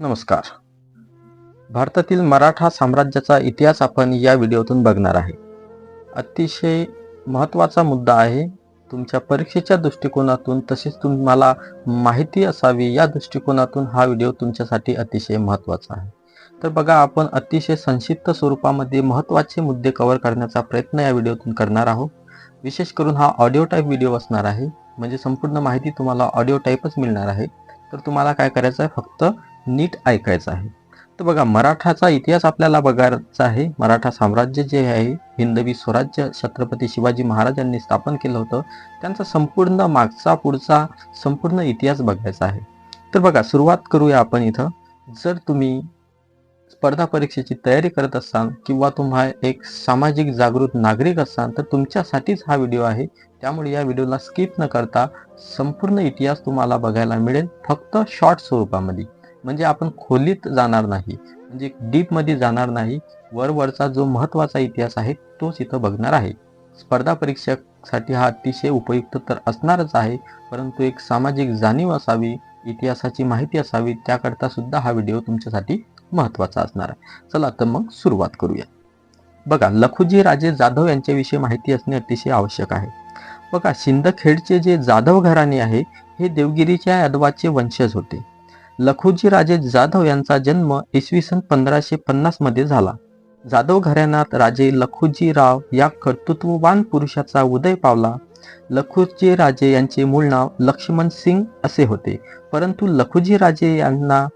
नमस्कार. भारतातील मराठा साम्राज्याचा इतिहास आपण या व्हिडिओतून बघणार आहे. अतिशय महत्त्वाचा मुद्दा आहे. तुमच्या परीक्षेच्या दृष्टिकोनातून तसेच तुम्हाला माहिती असावी या दृष्टिकोनातून हा व्हिडिओ तुमच्यासाठी अतिशय महत्त्वाचा आहे. तर बघा आपण अतिशय संक्षिप्त स्वरूपामध्ये महत्त्वाचे मुद्दे कव्हर करण्याचा प्रयत्न या व्हिडिओतून करणार आहोत. विशेष करून हा ऑडिओ टाईप व्हिडिओ असणार आहे. म्हणजे संपूर्ण माहिती तुम्हाला ऑडिओ टाईपच मिळणार आहे. तर तुम्हाला काय करायचं आहे? फक्त नीट ऐकायचं आहे. तर बघा मराठाचा इतिहास आपल्याला बघायचा आहे. मराठा साम्राज्य जे आहे हिंदवी स्वराज्य छत्रपती शिवाजी महाराजांनी स्थापन केलं होतं. त्यांचा संपूर्ण मागचा पुढचा संपूर्ण इतिहास बघायचा आहे. तर बघा सुरुवात करूया आपण इथं. जर तुम्ही स्पर्धा परीक्षेची तयारी करत असाल किंवा तुम्हा एक सामाजिक जागृत नागरिक असाल तर तुमच्यासाठीच हा व्हिडिओ आहे. त्यामुळे या व्हिडिओला स्किप न करता संपूर्ण इतिहास तुम्हाला बघायला मिळेल फक्त शॉर्ट स्वरूपामध्ये. म्हणजे आपण खोलीत जाणार नाही. म्हणजे डीपमध्ये जाणार नाही. वरवरचा जो महत्त्वाचा इतिहास आहे तोच इथं बघणार आहे. स्पर्धा परीक्षेसाठी हा अतिशय उपयुक्त तर असणारच आहे परंतु एक सामाजिक जाणीव असावी इतिहासाची माहिती असावी त्याकरता सुद्धा हा व्हिडिओ तुमच्यासाठी महत्त्वाचा असणार आहे. चला तर मग सुरुवात करूया. बघा लखुजी राजे जाधव यांच्याविषयी माहिती असणे अतिशय आवश्यक आहे. बघा सिंदखेडचे जे जाधव घराणे आहे हे देवगिरीच्या यादवाचे वंशज होते. लखुजीराजे जाधव यांचा जन्म इसवी सन पंधराशे पन्नासमध्ये झाला. जाधव घराण्यात राजे लखुजी राव या कर्तृत्ववान पुरुषाचा उदय पावला. लखुजी राजे यांचे मूळ नाव लक्ष्मण सिंग असे होते. परंतु लखुजी राजे यांना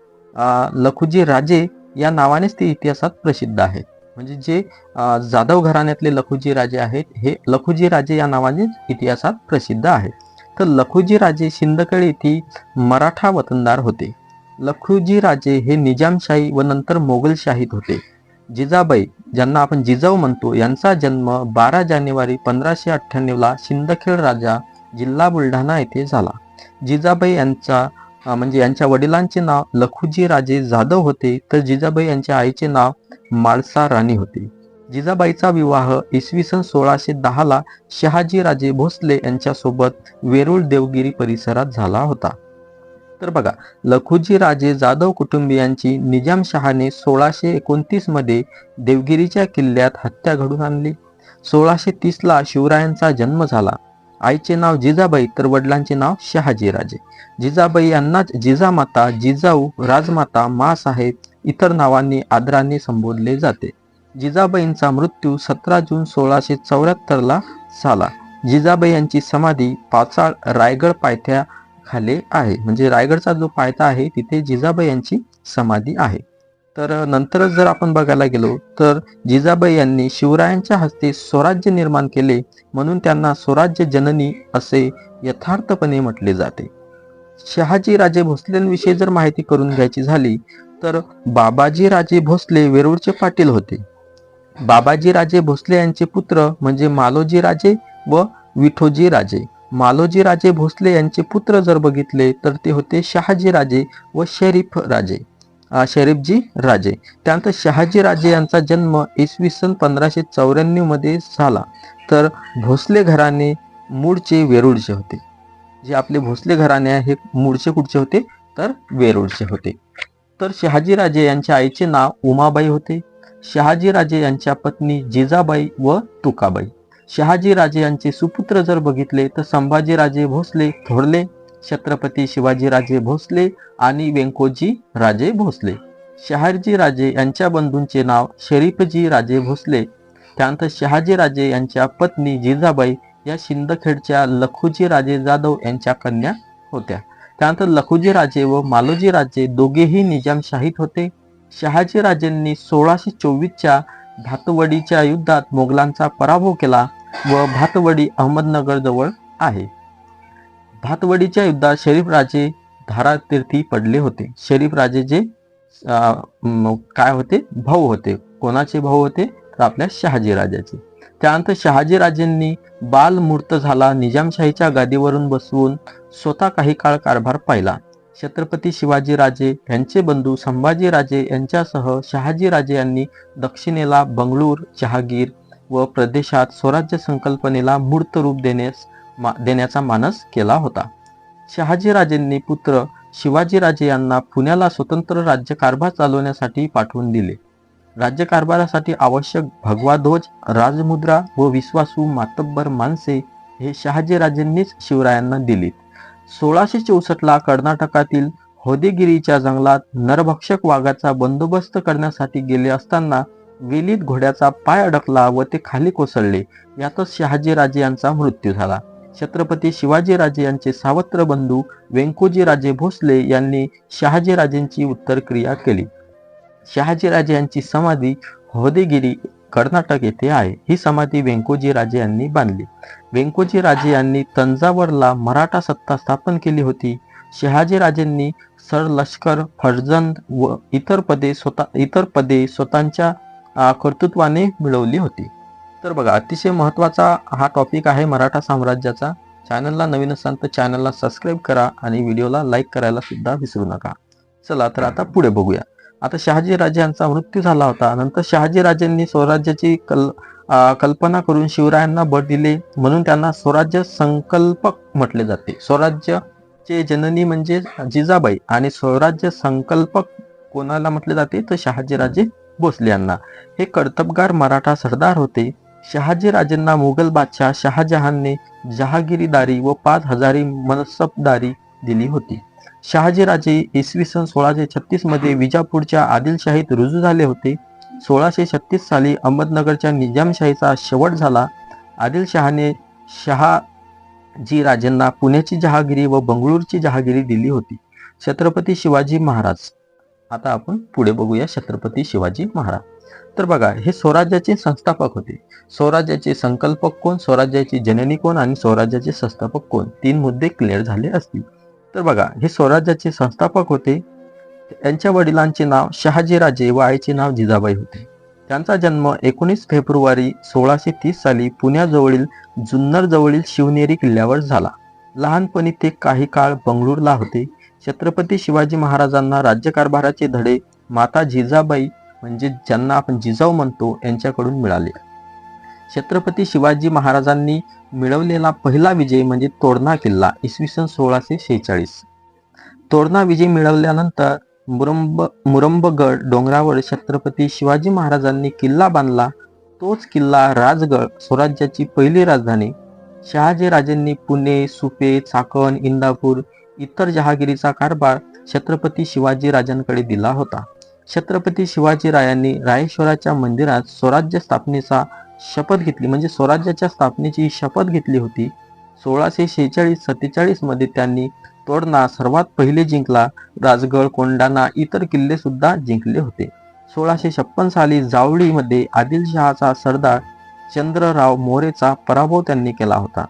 लखुजी राजे या नावानेच ते इतिहासात प्रसिद्ध आहेत. म्हणजे जे जाधव घराण्यातले लखुजी राजे आहेत हे लखुजी राजे या नावानेच इतिहासात प्रसिद्ध आहेत. तर लखुजी राजे सिंदखेड येथील मराठा वतनदार होते. लखुजी राजे हे निजामशाही व नंतर मोगलशाहीत होते. जिजाबाई ज्यांना आपण जिजाऊ म्हणतो यांचा जन्म बारा जानेवारी पंधराशे अठ्ठ्याण्णवला शिंदखेड सिंदखेड राजा जिल्हा बुलढाणा येथे झाला. जिजाबाई यांचा म्हणजे यांच्या वडिलांचे नाव लखुजी राजे जाधव होते तर जिजाबाई यांच्या आईचे नाव माळसा राणी होते. जिजाबाईचा विवाह इसवी सन सोळाशे दहाला शहाजी राजे भोसले यांच्यासोबत वेरूळ देवगिरी परिसरात झाला होता. तर बघा लखुजी राजे जाधव कुटुंबियांची निजामशहाने सोळाशे एकोणतीसमध्ये देवगिरीच्या किल्ल्यात हत्या घडून आणली. सोळाशे तीसला शिवरायांचा जन्म झाला. आईचे नाव जिजाबाई तर वडिलांचे नाव शहाजीराजे. जिजाबाई यांनाच जिजामाता जिजाऊ राजमाता मासाहेब इतर नावांनी आदराने संबोधले जाते. जिजाबाईंचा मृत्यू सतरा जून सोळाशे चौऱ्याहत्तरला झाला. जिजाबाई यांची समाधी पाचाळ रायगड पायथ्या खाले आहे. म्हणजे रायगडचा जो पायथा आहे तिथे जिजाबाई यांची समाधी आहे. तर नंतरच जर आपण बघायला गेलो तर जिजाबाई यांनी शिवरायांच्या हस्ते स्वराज्य निर्माण केले म्हणून त्यांना स्वराज्य जननी असे यथार्थपणे म्हटले जाते. शहाजी राजे भोसलेंविषयी जर माहिती करून घ्यायची झाली तर बाबाजी राजे भोसले वेरूळचे पाटील होते. बाबाजी राजे भोसले यांचे पुत्र म्हणजे मालोजी राजे व विठोजी राजे. मालोजी राजे भोसले यांचे पुत्र जर बघितले तर ते होते शहाजी राजे व शरीफ राजे. शरीफजी राजे. त्यानंतर शहाजी राजे यांचा जन्म इसवी सन पंधराशे चौऱ्याण्णवमध्ये झाला. तर भोसले घराणे मूळचे वेरूळचे होते. जे आपले भोसले घराणे आहे हे मूळचे कुठचे होते? तर वेरूळचे होते. तर शहाजी राजे यांच्या आईचे नाव उमाबाई होते. शहाजी राजे यांच्या पत्नी जिजाबाई व तुकाबाई. शहाजीराजे यांचे सुपुत्र जर बघितले तर संभाजीराजे भोसले थोरले छत्रपती शिवाजीराजे भोसले आणि वेंकोजी राजे भोसले. शहाजी राजे यांच्या बंधूंचे नाव शरीफजी राजे भोसले. त्यानंतर शहाजीराजे यांच्या पत्नी जिजाबाई या शिंदखेडच्या लखुजी राजे जाधव यांच्या कन्या होत्या. त्यानंतर लखुजी राजे व मालोजी राजे दोघेही निजामशाहीत होते. शहाजीराजेंनी सोळाशे चोवीसच्या भातवडीच्या युद्धात मोगलांचा पराभव केला. व भातवडी अहमदनगर जवळ आहे. भातवडीच्या युद्धात शरीफ राजे धारातीर्थी पडले होते. शरीफ राजे जे काय होते? भाऊ होते. कोणाचे भाऊ होते? तर आपल्या शहाजी राजाचे. त्यानंतर शहाजी राजेंनी बाल मूर्त झाला. निजामशाहीच्या गादीवरून बसवून स्वतः काही काळ कारभार पाहिला. छत्रपती शिवाजी राजे यांचे बंधू संभाजी राजे यांच्यासह शहाजी राजे यांनी दक्षिणेला बंगळूर जहागीर व प्रदेशात स्वराज्य संकल्पनेला मूर्त रूप देण्यास मा- देण्याचा मानस केला होता. शहाजीराजेंनी पुत्र शिवाजीराजे यांना पुण्याला स्वतंत्र राज्यकारभार चालवण्यासाठी पाठवून दिले. राज्यकारभारासाठी आवश्यक भगवाध्वज राजमुद्रा व विश्वासू मातब्बर माणसे हे शहाजीराजेंनीच शिवरायांना दिलीत. सोळाशे चौसष्टला कर्नाटकातील होदेगिरीच्या जंगलात नरभक्षक वाघाचा बंदोबस्त करण्यासाठी गेले असताना वेलीत घोड्याचा पाय अडकला व ते खाली कोसळले. यातच शहाजीराजे यांचा मृत्यू झाला. छत्रपती शिवाजीराजे यांचे सावत्र बंधू वेंकोजीराजे भोसले यांनी शहाजीराजेंची उत्तरक्रिया केली. शहाजीराजे यांची समाधी होदेगिरी कर्नाटक येथे आहे. ही समाधी वेंकोजीराजे यांनी बांधली. वेंकोजीराजे यांनी तंजावरला मराठा सत्ता स्थापन केली होती. शहाजीराजेंनी सर लष्कर फर्जंद व इतर पदे स्वतः इतर पदे स्वतःच्या कर्तृत्वाने मिळवली होती. तर बघा अतिशय महत्त्वाचा हा टॉपिक आहे मराठा साम्राज्याचा. चॅनलला नवीन असाल तर चॅनलला सबस्क्राईब करा आणि व्हिडिओला लाईक करायला सुद्धा विसरू नका. चला तर आता पुढे बघूया. आता शहाजीराजे यांचा मृत्यू झाला होता. नंतर शहाजीराजेंनी स्वराज्याची कल आ, कल्पना करून शिवरायांना बळ दिले. म्हणून त्यांना स्वराज्य संकल्पक म्हटले जाते. स्वराज्याचे जननी म्हणजे जिजाबाई आणि स्वराज्य संकल्पक कोणाला म्हटले जाते? तर शहाजीराजे भोसले यांना हे कर्तबगार मराठा सरदार होते. शहाजीराजेंना मुघल बादशाह शहाजहानने जहागिरीदारी व पाच हजारी मनसबदारी दिली होती. शहाजीराजे इसवी सन सोळाशे छत्तीसमध्ये विजापूरच्या आदिलशाहीत रुजू झाले होते. सोळाशे छत्तीस साली अहमदनगरच्या निजामशाहीचा शेवट झाला. आदिलशहाने शहाजी राजेंना पुण्याची जहागिरी व बंगळूरची जहागिरी दिली होती. छत्रपती शिवाजी महाराज. आता आपण पुढे बघूया छत्रपती शिवाजी महाराज. तर बघा हे स्वराज्याचे संस्थापक होते. स्वराज्याचे संकल्पक कोण? स्वराज्याची जननी कोण आणि स्वराज्याचे संस्थापक कोण? तीन मुद्दे क्लिअर झाले असतील. तर बघा हे स्वराज्याचे संस्थापक होते. त्यांच्या वडिलांचे नाव शहाजीराजे व आईचे नाव जिजाबाई होते. त्यांचा जन्म एकोणीस फेब्रुवारी सोळाशे तीस साली पुण्याजवळील जुन्नर जवळील शिवनेरी किल्ल्यावर झाला. लहानपणी ते काही काळ बंगळूरला होते. छत्रपती शिवाजी महाराजांना राज्यकारभाराचे धडे माता जिजाबाई म्हणजे ज्यांना आपण जिजाऊ म्हणतो यांच्याकडून मिळाले. छत्रपती शिवाजी महाराजांनी मिळवलेला पहिला विजय म्हणजे तोरणा किल्ला इसवी सन सोळाशे शेहेचाळीस. तोरणा विजय मिळवल्यानंतर मुरंब मुरंबगड डोंगरावर छत्रपती शिवाजी महाराजांनी किल्ला बांधला. तोच किल्ला राजगड स्वराज्याची पहिली राजधानी. शहाजीराजेंनी पुणे सुपे चाकण इंदापूर इतर जहागिरीचा कारभार छत्रपती शिवाजी राजांकडे दिला होता. छत्रपती शिवाजीरायांनी रायेश्वराच्या मंदिरात स्वराज्य स्थापनेचा शपथ घेतली. म्हणजे स्वराज्याच्या स्थापनेची शपथ घेतली होती. सोळाशे शेहेचाळीस सत्तेचाळीसमध्ये त्यांनी तोरणा सर्वात पहिले जिंकला. राजगड कोंडाणा इतर किल्ले सुद्धा जिंकले होते. सोळाशे छप्पन साली जावळीमध्ये आदिलशहाचा सरदार चंद्रराव मोरेचा पराभव त्यांनी केला होता.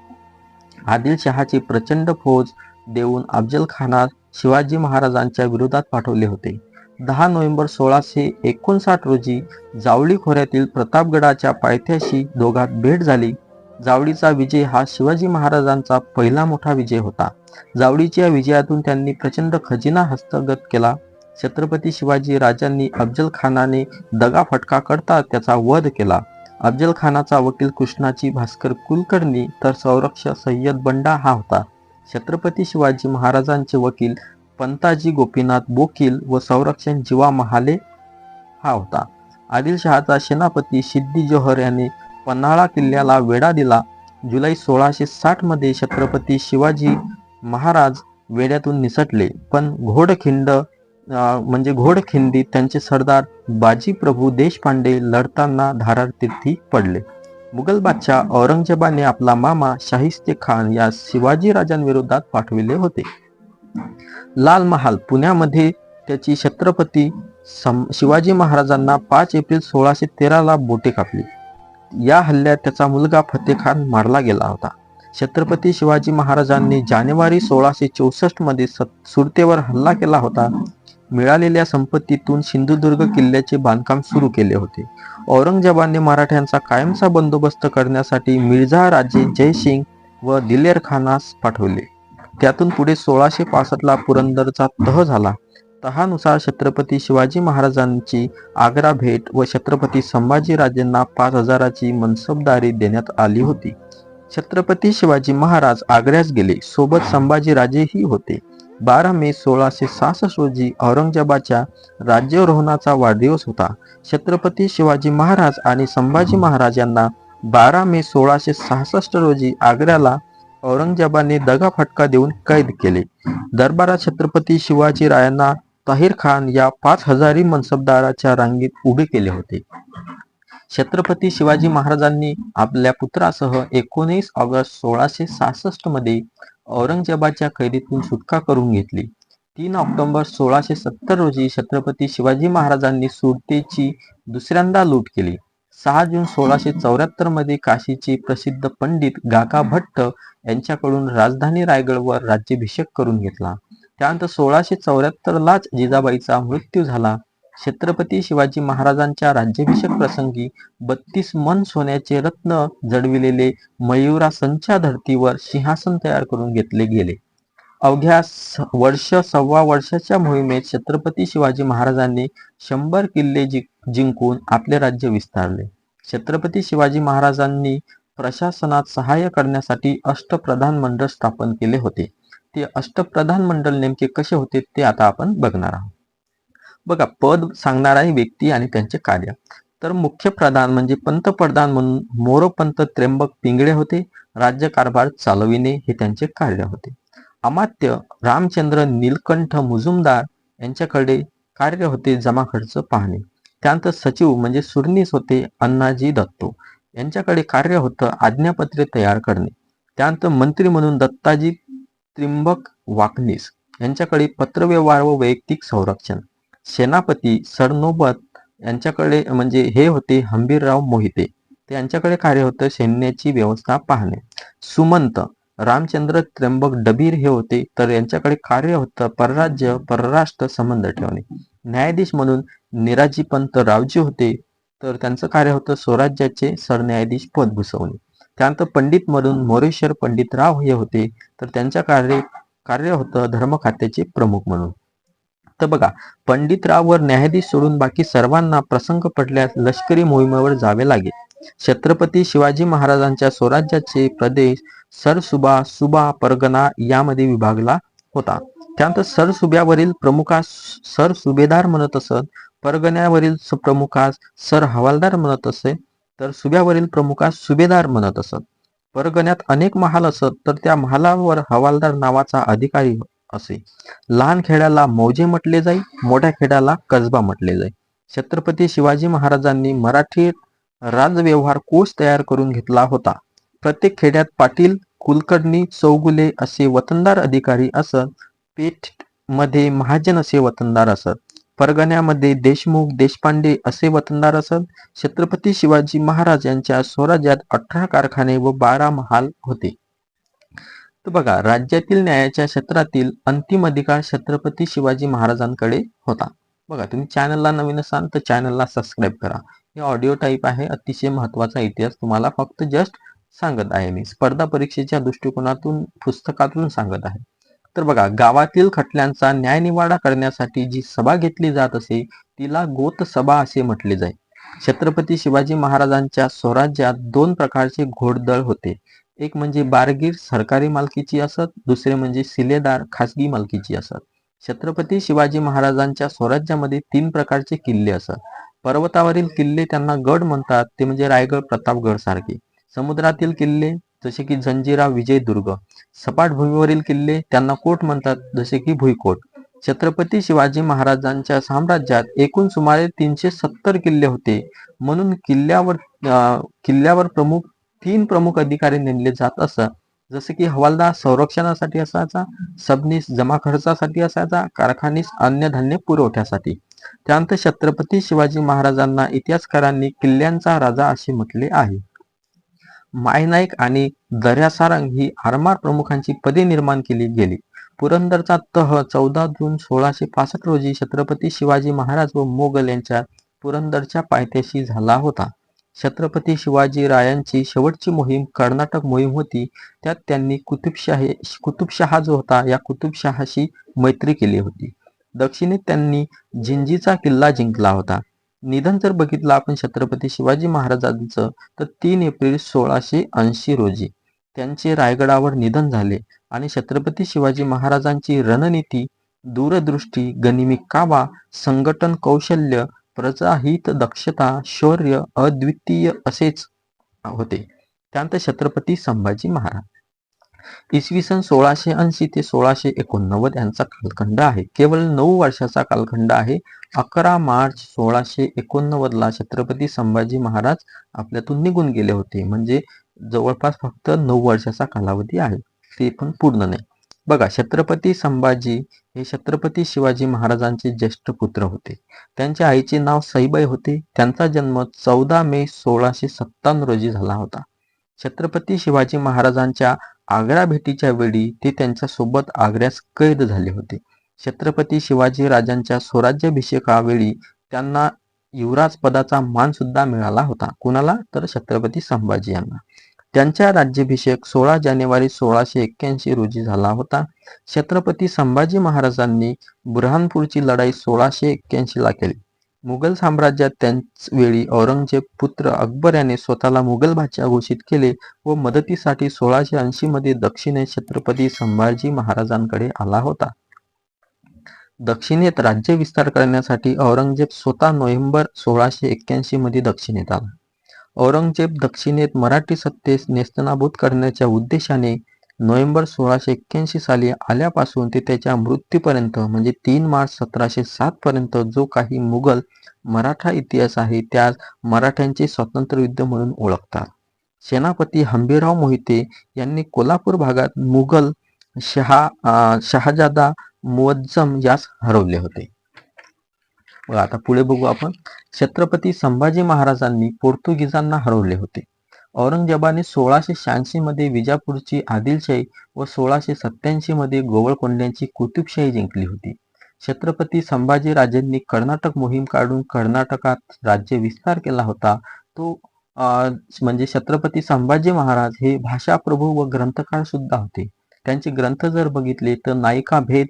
आदिलशहाची प्रचंड फौज देऊन अफजल खानात शिवाजी महाराजांच्या विरोधात पाठवले होते. दहा नोव्हेंबर सोळाशे एकोणसाठ रोजी जावळी खोऱ्यातील प्रतापगडाच्या पायथ्याशी दोघात भेट झाली. जावळीचा विजय हा शिवाजी महाराजांचा पहिला मोठा विजय होता. जावळीच्या विजयातून त्यांनी प्रचंड खजिना हस्तगत केला. छत्रपती शिवाजी राजांनी अफजल खानाने दगाफटका करता त्याचा वध केला. अफजल खानाचा वकील कृष्णाची भास्कर कुलकर्णी तर संरक्षक सय्यद बंडा हा होता. छत्रपती शिवाजी महाराजांचे वकील पंताजी गोपीनाथ बोकील व संरक्षण जीवा महाले हा होता. आदिलशहाचा सेनापती सिद्दी जोहर याने पन्हाळा किल्ल्याला वेढा दिला. जुलै सोळाशे साठमध्ये छत्रपती शिवाजी महाराज वेड्यातून निसटले. पण घोडखिंड म्हणजे घोडखिंडीत त्यांचे सरदार बाजी प्रभू देशपांडे लढताना धारातीर्थी पडले. मुघल बादशाह औरंगजेबाने आपला मामा शाहिस्ते खान या शिवाजी राजांविरोधात पाठविले होते. लाल महाल पुण्यामध्ये त्याची छत्रपती सम शिवाजी महाराजांना पाच एप्रिल सोळाशे तेराला बोटे कापली. या हल्ल्यात त्याचा मुलगा फतेखान मारला गेला होता. छत्रपती शिवाजी महाराजांनी जानेवारी सोळाशे चौसष्टमध्ये सत- सुरतेवर हल्ला केला होता. मिळालेल्या संपत्तीतून सिंधुदुर्ग किल्ल्याचे बांधकाम सुरू केले होते. औरंगजेबाने मराठ्यांचा कायमचा बंदोबस्त करण्यासाठी मिर्झा राजे जयसिंग व दिलेर खानास पाठवले. त्यातून पुढे सोळाशे पासष्टला पुरंदरचा तह झाला. तहानुसार छत्रपती शिवाजी महाराजांची आग्रा भेट व छत्रपती संभाजीराजेंना पाच हजाराची मनसबदारी देण्यात आली होती. छत्रपती शिवाजी महाराज आग्र्यास गेले. सोबत संभाजीराजेही होते. बारा मे सोळाशे सहासष्ट रोजी औरंगजेबाच्या राज्यरोहणाचा वाढदिवस होता. छत्रपती शिवाजी महाराज आणि संभाजी महाराज यांना बारा मे सोळाशे सहासष्ट रोजी आग्र्याला औरंगजेबाने दगाफटका देऊन कैद केले. दरबारात छत्रपती शिवाजी रायांना ताहिर खान या पाच हजारी मनसबदाराच्या रांगेत उभे केले होते. छत्रपती शिवाजी महाराजांनी आपल्या पुत्रासह एकोणीस ऑगस्ट सोळाशे सहासष्टमध्ये औरंगजेबाच्या कैदीतून सुटका करून घेतली. तीन ऑक्टोबर सोळाशे सत्तर रोजी छत्रपती शिवाजी महाराजांनी सुरतेची दुसऱ्यांदा लूट केली. सहा जून सोळाशे चौऱ्याहत्तरमध्ये काशीचे प्रसिद्ध पंडित गाका भट्ट यांच्याकडून राजधानी रायगडवर राज्याभिषेक करून घेतला. त्यानंतर सोळाशे चौऱ्याहत्तर लाच जिजाबाईचा मृत्यू झाला. छत्रपती शिवाजी महाराजांच्या राज्याभिषेक प्रसंगी बत्तीस मन सोन्याचे रत्न जडविलेले मयुरासनच्या धर्तीवर सिंहासन तयार करून घेतले गेले. अवघ्या वर्ष सव्वा वर्षाच्या मोहिमेत छत्रपती शिवाजी महाराजांनी शंभर किल्ले जिंकून आपले राज्य विस्तारले. छत्रपती शिवाजी महाराजांनी प्रशासनात सहाय्य करण्यासाठी अष्टप्रधान मंडळ स्थापन केले होते. ते अष्टप्रधान मंडळ नेमके कसे होते ते आता आपण बघणार आहोत. बघा पद सांगणाराही व्यक्ती आणि त्यांचे कार्य. तर मुख्य प्रधान म्हणजे पंतप्रधान म्हणून मोरोपंत त्र्यंबक पिंगळे होते. राज्यकारभार चालविणे हे त्यांचे कार्य होते. अमात्य रामचंद्र नीलकंठ मुजुमदार यांच्याकडे कार्य होते जमा खर्च पाहणे. त्यानंतर सचिव म्हणजे सुरणीस होते अण्णाजी दत्तो. यांच्याकडे कार्य होतं आज्ञापत्रे तयार करणे. त्यानंतर मंत्री म्हणून दत्ताजी त्रिंबक वाकनीस. यांच्याकडे पत्रव्यवहार व वैयक्तिक संरक्षण. सेनापती सरनोबत यांच्याकडे म्हणजे हे होते हंबीरराव मोहिते. त्यांच्याकडे कार्य होतं सैन्याची व्यवस्था पाहणे. सुमंत रामचंद्र त्र्यंबक डबीर हे होते. तर यांच्याकडे कार्य होतं परराज्य परराष्ट्र संबंध ठेवणे. न्यायाधीश म्हणून निराजीपंत रावजी होते. तर त्यांचं कार्य होतं स्वराज्याचे सरन्यायाधीश पद भुसवणे त्यानंतर पंडित म्हणून मोरेश्वर पंडितराव हे होते. तर त्यांच्या कार्य कार्य होतं धर्म खात्याचे प्रमुख म्हणून. तर बघा पंडितराववर न्यायाधीश सोडून बाकी सर्वांना प्रसंग पडल्यास लष्करी मोहिमेवर जावे लागे छत्रपती शिवाजी महाराजांच्या स्वराज्याचे प्रदेश सरसुबा सुबा परगणा यामध्ये विभागला होता. त्यानंतर सरसुब्यावरील प्रमुखास सर सुभेदार म्हणत असत परगण्यावरील प्रमुखास सर हवालदार म्हणत असे तर सुब्यावरील प्रमुखास सुभेदार म्हणत असत. परगण्यात अनेक महाल असत तर त्या महालावर हवालदार नावाचा अधिकारी असे. लहान खेड्याला मौजे म्हटले जाई मोठ्या खेड्याला कसबा म्हटले जाई. छत्रपती शिवाजी महाराजांनी मराठी राजव्यवहार कोश तयार करून घेतला होता. प्रत्येक खेड्यात पाटील कुलकर्णी चौगुले असे वतनदार अधिकारी असत पेठमध्ये महाजन असे वतनदार असत परगण्यामध्ये देशमुख देशपांडे असे वतनदार असत छत्रपती शिवाजी महाराज यांच्या स्वराज्यात अठरा कारखाने व बारा महाल होते. तर बघा राज्यातील न्यायाच्या क्षेत्रातील अंतिम अधिकार छत्रपती शिवाजी महाराजांकडे होता. बघा तुम्ही चॅनलला नवीन असाल तर चॅनलला सबस्क्राईब करा. हे ऑडिओ टाईप आहे अतिशय महत्त्वाचा इतिहास तुम्हाला फक्त जस्ट सांगत आहे मी. स्पर्धा परीक्षेच्या दृष्टिकोनातून पुस्तकातून सांगत आहे. तर बघा गावातील खटल्यांचा न्यायनिवाडा करण्यासाठी जी सभा घेतली जात असे तिला गोत सभा असे म्हटले जाई छत्रपती शिवाजी महाराजांच्या स्वराज्यात दोन प्रकारचे घोडदळ होते. एक म्हणजे बारगीर सरकारी मालकीची असत दुसरे म्हणजे सिलेदार खासगी मालकीची असत. छत्रपती शिवाजी महाराजांच्या स्वराज्यामध्ये तीन प्रकारचे किल्ले असत. पर्वतावरील किल्ले त्यांना गड म्हणतात ते म्हणजे रायगड प्रतापगड सारखे. समुद्रातील किल्ले जसे की जंजिरा विजयदुर्ग. सपाट भूमीवरील किल्ले त्यांना कोट म्हणतात जसे की भुईकोट. छत्रपती शिवाजी महाराजांच्या साम्राज्यात एकूण सुमारे तीनशे सत्तर किल्ले होते. म्हणून किल्ल्यावर किल्ल्यावर प्रमुख तीन प्रमुख अधिकारी नेमले जात असत जसे की हवालदार संरक्षणासाठी असायचा सबनीस जमा खर्चासाठी असायचा कारखानीस अन्नधान्य पुरवठ्यासाठी. त्यानंतर छत्रपती शिवाजी महाराजांना इतिहासकारांनी किल्ल्यांचा राजा असे म्हटले आहे. मायनाईक आणि दर्यासारंग ही आरमार प्रमुखांची पदे निर्माण केली गेली. पुरंदरचा तह चौदा जून सोळाशे पासष्ट रोजी छत्रपती शिवाजी महाराज व मोगल यांच्या पुरंदरच्या पायथ्याशी झाला होता. छत्रपती शिवाजी रायांची शेवटची मोहीम कर्नाटक मोहीम होती. त्यात त्यांनी कुतुबशाही कुतुबशहा जो होता या कुतुबशहाशी मैत्री केली होती. दक्षिणेत त्यांनी जिंजीचा किल्ला जिंकला होता. निधन जर बघितलं आपण छत्रपती शिवाजी महाराजांचं तर तीन एप्रिल सोळाशे ऐंशी रोजी त्यांचे रायगडावर निधन झाले आणि छत्रपती शिवाजी महाराजांची रणनीती दूरदृष्टी गनिमी कावा संघटन कौशल्य प्रजाहित दक्षता शौर्य अद्वितीय असेच होते. त्यानंतर छत्रपती संभाजी महाराज. इसवी सन सोळाशे ऐंशी ते सोळाशे एकोणनव्वद यांचा कालखंड आहे. केवळ नऊ वर्षाचा कालखंड आहे. अकरा मार्च सोळाशे एकोणनव्वदला छत्रपती संभाजी महाराज आपल्यातून निघून गेले होते. म्हणजे जवळपास फक्त नऊ वर्षाचा कालावधी आहे. ते पण पूर्ण नाही. बघा छत्रपती संभाजी हे छत्रपती शिवाजी महाराजांचे ज्येष्ठ पुत्र होते. त्यांच्या आईचे नाव सईबाई होते. त्यांचा जन्म चौदा मे सोळाशे सत्तावन्न रोजी झाला होता. छत्रपती शिवाजी महाराजांच्या आग्रा भेटीच्या वेळी ते त्यांच्यासोबत आग्र्यास कैद झाले होते. छत्रपती शिवाजी राजांच्या स्वराज्याभिषेकावेळी त्यांना युवराज पदाचा मान सुद्धा मिळाला होता. कुणाला? तर छत्रपती संभाजी यांना. त्यांच्या राज्याभिषेक सोळा जानेवारी सोळाशे एक्क्याऐंशी रोजी झाला होता. छत्रपती संभाजी महाराजांनी बुरहानपूरची लढाई सोळाशे एक्क्याऐंशी ला केली. मुघल साम्राज्यात त्यांच वेळी औरंगजेब पुत्र अकबर याने स्वतःला मुघल भाषा घोषित केले व मदतीसाठी सोळाशे ऐंशी मध्ये दक्षिणे छत्रपती संभाजी महाराजांकडे आला होता. दक्षिणेत राज्य विस्तार करण्यासाठी औरंगजेब स्वतः नोव्हेंबर सोळाशे एक्क्याऐंशी मध्ये दक्षिणेत आला. औरंगजेब दक्षिणेत मराठी सत्तेस नेस्तनाभूत करण्याच्या उद्देशाने नोव्हेंबर सोळाशे एक्क्याऐंशी साली आल्यापासून ते त्याच्या मृत्यूपर्यंत म्हणजे तीन मार्च सतराशे सात पर्यंत जो काही मुघल मराठा इतिहास आहे त्यास मराठ्यांचे स्वातंत्र्य युद्ध म्हणून ओळखतात. सेनापती हंबीरराव मोहिते यांनी कोल्हापूर भागात मुघल शहा शहाजादा मुअज्जम यास हरवले होते. बघा आता पुढे बघू आपण. छत्रपती संभाजी महाराजांनी पोर्तुगीजांना हरवले होते. औरंगजेबाने सोळाशे शहाऐंशी मध्ये विजापूरची आदिलशाही व सोळाशे सत्याऐंशी मध्ये गोवळकोंड्यांची कुतुबशाही जिंकली होती. छत्रपती संभाजी राजेंनी कर्नाटक मोहीम काढून कर्नाटकात राज्य विस्तार केला होता. तो म्हणजे छत्रपती संभाजी महाराज हे भाषाप्रभू व ग्रंथकार सुद्धा होते. त्यांचे ग्रंथ जर बघितले तर नायिका भेद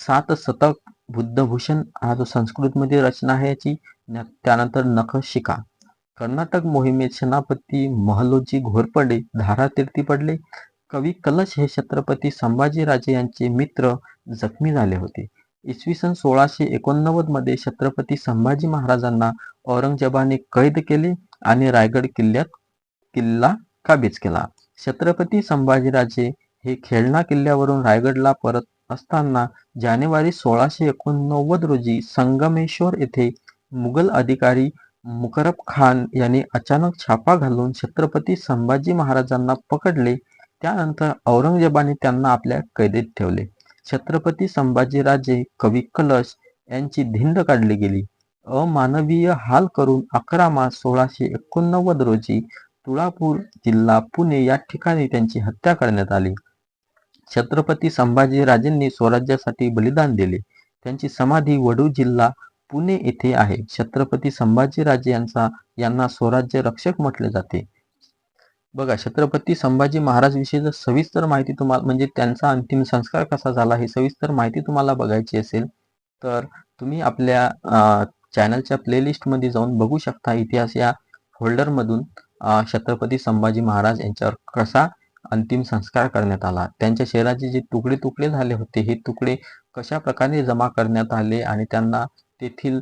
सात शतक बुद्धभूषण हा जो संस्कृतमध्ये रचना आहे याची त्यानंतर नखशिका कर्नाटक मोहिमेत सेनापती महलोजी घोरपडे धारातीर्थी पडले. कवी कलश हे छत्रपती संभाजीराजे यांचे मित्र जखमी झाले होते. इसवी सन सोळाशे एकोणनव्वदमध्ये छत्रपती संभाजी महाराजांना औरंगजेबाने कैद केले आणि रायगड किल्ल्यात किल्ला काबीज केला. छत्रपती संभाजीराजे हे खेळणा किल्ल्यावरून रायगडला परत असताना जानेवारी सोळाशे एकोणनव्वद रोजी संगमेश्वर येथे मुघल अधिकारी मुकरब खान यांनी अचानक छापा घालून छत्रपती संभाजी महाराजांना पकडले. त्यानंतर औरंगजेबाने त्यांना आपल्या कैदेत ठेवले. छत्रपती संभाजीराजे कवी कलश यांची धिंड काढली गेली. अमानवीय हाल करून अकरा मार्च सोळाशे एकोणनव्वद रोजी तुळापूर जिल्हा पुणे या ठिकाणी त्यांची हत्या करण्यात आली. छत्रपती संभाजीराजेंनी स्वराज्यासाठी बलिदान दिले. त्यांची समाधी वडू जिल्हा पुणे येथे आहे. छत्रपती संभाजीराजे यांचा यांना स्वराज्य रक्षक म्हटले जाते. बघा छत्रपती संभाजी महाराज विषयी जर सविस्तर माहिती तुम्हाला म्हणजे त्यांचा अंतिम संस्कार कसा झाला हे सविस्तर माहिती तुम्हाला बघायची असेल तर तुम्ही आपल्या चॅनलच्या प्लेलिस्टमध्ये जाऊन बघू शकता इतिहास या फोल्डरमधून छत्रपती संभाजी महाराज यांच्यावर कसा अंतिम संस्कार करण्यात आला. त्यांच्या शरीराचे जे तुकडे तुकडे झाले होते हे तुकडे कशा प्रकारे जमा करण्यात आले आणि त्यांना तेथील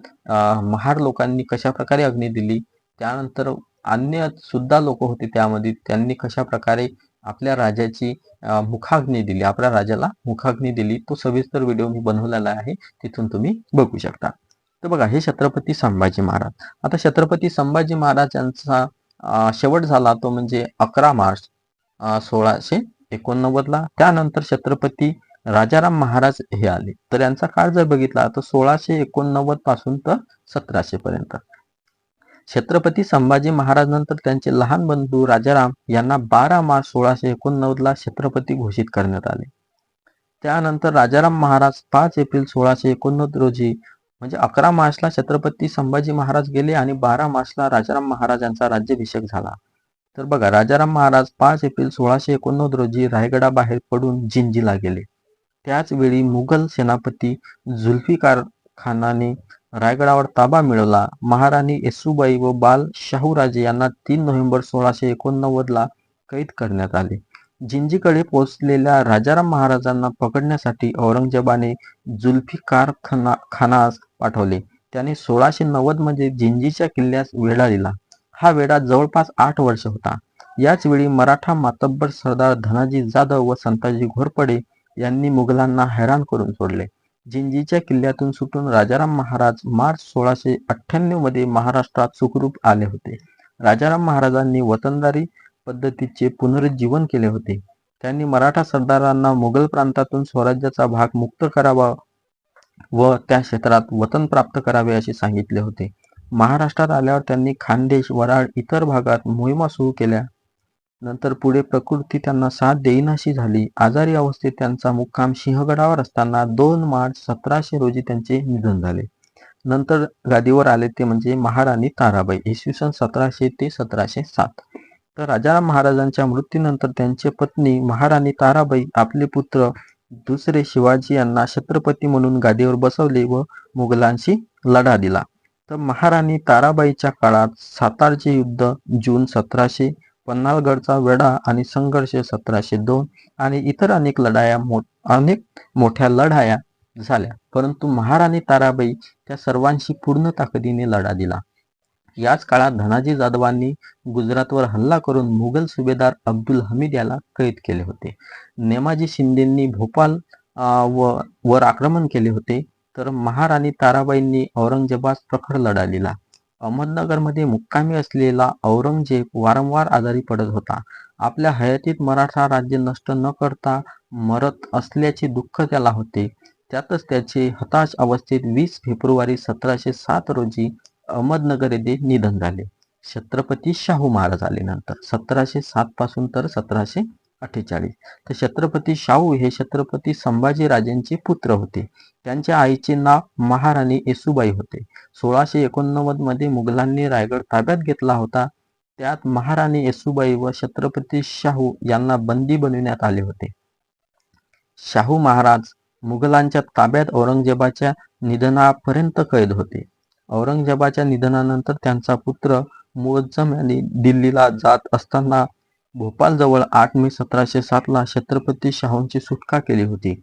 महार लोकांनी कशा प्रकारे अग्नी दिली? त्यानंतर अन्य सुद्धा लोक होते त्यामध्ये. त्यांनी कशा प्रकारे आपल्या राजाची मुखाग्नी दिली? आपल्या राजाला मुखाग्नी दिली. तो सविस्तर व्हिडिओ मी बनवलेला आहे. तिथून तुम्ही बघू शकता. तर बघा हे छत्रपती संभाजी महाराज. आता छत्रपती संभाजी महाराज यांचा शेवट झाला तो म्हणजे अकरा मार्च. सोळाशे एकोणनव्वदला. त्यानंतर छत्रपती राजाराम महाराज हे आले. तर यांचा काळ जर बघितला तर सोळाशे एकोणनव्वदपासून तर सतराशे पर्यंत. छत्रपती संभाजी महाराज नंतर त्यांचे लहान बंधू राजाराम यांना बारा मार्च सोळाशे एकोणनव्वद ला छत्रपती घोषित करण्यात आले. त्यानंतर राजाराम महाराज पाच एप्रिल सोळाशे एकोणनव्वद रोजी म्हणजे अकरा मार्चला छत्रपती संभाजी महाराज गेले आणि बारा मार्चला राजाराम महाराज यांचा राज्याभिषेक झाला. तर बघा राजाराम महाराज पाच एप्रिल सोळाशे एकोणनव्वद रोजी रायगडाबाहेर पडून जिंजीला गेले. त्याच वेळी मुघल सेनापती झुल्फिकार खानाने रायगडावर ताबा मिळवला. महाराणी येसुबाई व बाल शाहूराजे यांना तीन नोव्हेंबर सोळाशे एकोणनव्वद ला कैद करण्यात आले. जिंजीकडे पोहोचलेल्या राजाराम महाराजांना पकडण्यासाठी औरंगजेबाने जुल्फिकार खाना खानास पाठवले. त्याने सोळाशे नव्वदमध्ये जिंजीच्या किल्ल्यास वेढा दिला. हा वेढा जवळपास आठ वर्ष होता. याच वेळी मराठा मातब्बर सरदार धनाजी जाधव व संताजी घोरपडे यांनी मुघलांना हैराण करून सोडले. जिंजीच्या किल्ल्यातून सुटून राजाराम महाराज मार्च सोळाशे अठ्ठ्याण्णवमध्ये महाराष्ट्रात सुखरूप आले होते. राजाराम महाराजांनी वतनदारी पद्धतीचे पुनरुज्जीवन केले होते. त्यांनी मराठा सरदारांना मुघल प्रांतातून स्वराज्याचा भाग मुक्त करावा व त्या क्षेत्रात वतन प्राप्त करावे असे सांगितले होते. महाराष्ट्रात आल्यावर त्यांनी खानदेश वराड इतर भागात मोहिमा सुरू केल्या. नंतर पुढे प्रकृती त्यांना साथ देईनाशी झाली. आजारी अवस्थेत त्यांचा मुक्काम सिंहगडावर असताना दोन मार्च सतराशे रोजी त्यांचे निधन झाले. नंतर गादीवर आले ते म्हणजे महाराणी ताराबाई इसवी सन सतराशे ते सतराशे सात. तर राजाराम महाराजांच्या मृत्यूनंतर त्यांची पत्नी महाराणी ताराबाई आपले पुत्र दुसरे शिवाजी यांना छत्रपती म्हणून गादीवर बसवले व मुघलांशी लढा दिला. तर महाराणी ताराबाईच्या काळात सातारचे युद्ध जून सतराशे पन्हाळगडचा वेढा आणि संघर्ष सतराशे दोन आणि इतर अनेक लढाया मो अनेक मोठ्या लढाया झाल्या. परंतु महाराणी ताराबाई त्या सर्वांशी पूर्ण ताकदीने लढा दिला. याच काळात धनाजी जाधवांनी गुजरातवर हल्ला करून मुघल सुभेदार अब्दुल हमीद याला कैद केले होते. नेमाजी शिंदेंनी भोपाल व वर आक्रमण केले होते. तर महाराणी ताराबाईंनी औरंगजेबास प्रखर लढा दिला. अहमदनगरमध्ये मुक्कामी असलेला औरंगजेब वारंवार आजारी पडत होता. आपल्या हयातीत मराठा राज्य नष्ट न करता मरत असल्याचे दुःख त्याला होते. त्यातच त्याचे हताश अवस्थेत वीस फेब्रुवारी सतराशे सात रोजी अहमदनगर येथे निधन झाले. छत्रपती शाहू महाराज आले नंतर. सतराशे सात पासून तर सतराशे अठ्ठेचाळीस. तर छत्रपती शाहू हे छत्रपती संभाजी राजेंचे पुत्र होते. त्यांच्या आईचे नाव महाराणी येसुबाई होते. सोळाशे एकोणनव्वदमध्ये मुघलांनी रायगड ताब्यात घेतला होता. त्यात महाराणी येसुबाई व छत्रपती शाहू यांना बंदी बनविण्यात आले होते. शाहू महाराज मुघलांच्या ताब्यात औरंगजेबाच्या निधनापर्यंत कैद होते. औरंगजेबाच्या निधनानंतर त्यांचा पुत्र मुअज्जम यांनी दिल्लीला जात असताना भोपाळजवळ आठ मे सतराशे सातला छत्रपती शाहूंची सुटका केली होती.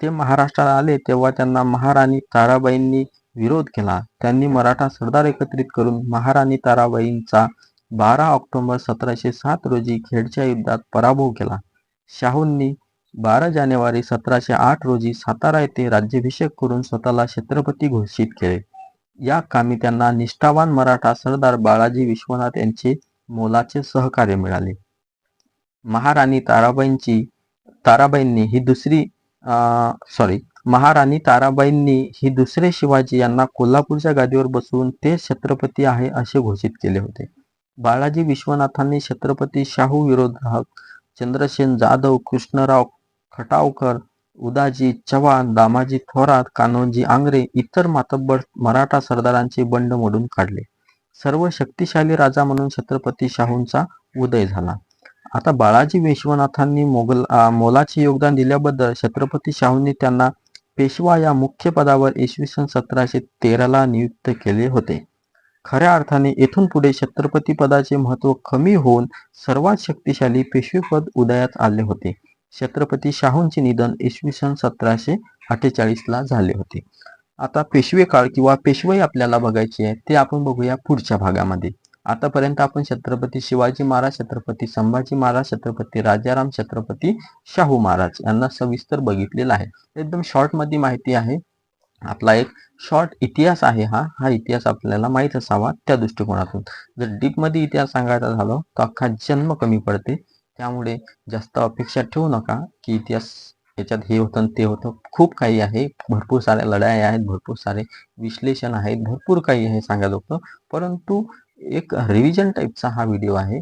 ते महाराष्ट्राला आले तेव्हा त्यांना महाराणी ताराबाईंनी विरोध केला. त्यांनी मराठा सरदार एकत्रित करून महाराणी ताराबाईंचा बारा ऑक्टोबर सतराशे सात रोजी खेडच्या युद्धात पराभव केला. शाहूंनी बारा जानेवारी सतराशे आठ रोजी सातारा येथे राज्याभिषेक करून स्वतःला छत्रपती घोषित केले. या कामी त्यांना निष्ठावान मराठा सरदार बाळाजी विश्वनाथ यांचे मोलाचे सहकार्य मिळाले. महाराणी ताराबाईंची ताराबाईंनी ही दुसरी सॉरी महाराणी ताराबाईंनी ही दुसरे शिवाजी यांना कोल्हापूरच्या गादीवर बसवून ते छत्रपती आहे असे घोषित केले होते. बाळाजी विश्वनाथांनी छत्रपती शाहू विरोधक चंद्रसेन जाधव कृष्णराव खटावकर उदाजी चव्हाण दामाजी थोरात कान्होजी आंग्रे इतर मातब्बर मराठा सरदारांचे बंड मोडून काढले. सर्व शक्तिशाली राजा म्हणून छत्रपती शाहूंचा उदय झाला. आता बाळाजी विश्वनाथांनी मोगल मोलाचे योगदान दिल्याबद्दल छत्रपती शाहूंनी त्यांना पेशवा या मुख्य पदावर इसवी सन सतराशे तेराला नियुक्त केले होते. खऱ्या अर्थाने येथून पुढे छत्रपती पदाचे महत्त्व कमी होऊन सर्वात शक्तिशाली पेशवेपद उदयात आले होते. छत्रपती शाहूंचे निधन इसवी सन सतराशे अठ्ठेचाळीस ला झाले होते. आता पेशवे काळ किंवा पेशवाई आपल्याला बघायची आहे ते आपण बघूया पुढच्या भागामध्ये. आतापर्यंत आपण छत्रपती शिवाजी महाराज छत्रपती संभाजी महाराज छत्रपती राजाराम छत्रपती शाहू महाराज यांना सविस्तर बघितलेला आहे. एकदम शॉर्टमध्ये माहिती आहे. आपला एक शॉर्ट इतिहास आहे हा. हा इतिहास आपल्याला माहीत असावा त्या दृष्टिकोनातून. जर डीपमध्ये इतिहास सांगायचा झालो तर अख्खा जन्म कमी पडते. त्यामुळे जास्त अपेक्षा ठेवू नका की इतिहास याच्यात हे होतं ते होतं. खूप काही आहे. भरपूर साऱ्या लढाया आहेत. भरपूर सारे विश्लेषण आहेत. भरपूर काही आहे सांगायला होतं. परंतु एक रिव्हिजन टाईपचा हा व्हिडिओ आहे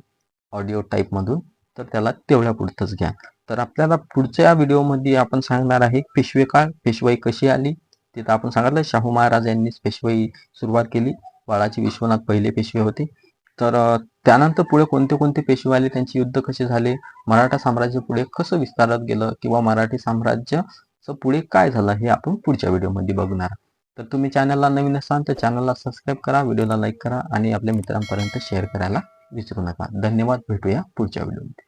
ऑडिओ टाईपमधून तर त्याला तेवढ्या पुरतंच घ्या. तर आपल्याला पुढच्या व्हिडिओमध्ये आपण सांगणार आहे पेशवे काळ पेशवाई कशी आली? तिथं आपण सांगितलं शाहू महाराज यांनी पेशवाई सुरुवात केली. बाळाजी विश्वनाथ पहिले पेशवे होते. तर त्यानंतर पुढे कोणते कोणते पेशवे आले? त्यांचे युद्ध कसे झाले? मराठा साम्राज्य पुढे कसं विस्तारत गेलं? किंवा मराठी साम्राज्याचं पुढे काय झालं? हे आपण पुढच्या व्हिडिओमध्ये बघणार. तर तुम्ही चॅनलला नवीन असाल तर चॅनलला सबस्क्राईब करा व्हिडिओला लाईक करा आणि आपल्या मित्रांपर्यंत शेअर करायला विसरू नका. धन्यवाद. भेटूया पुढच्या व्हिडिओमध्ये.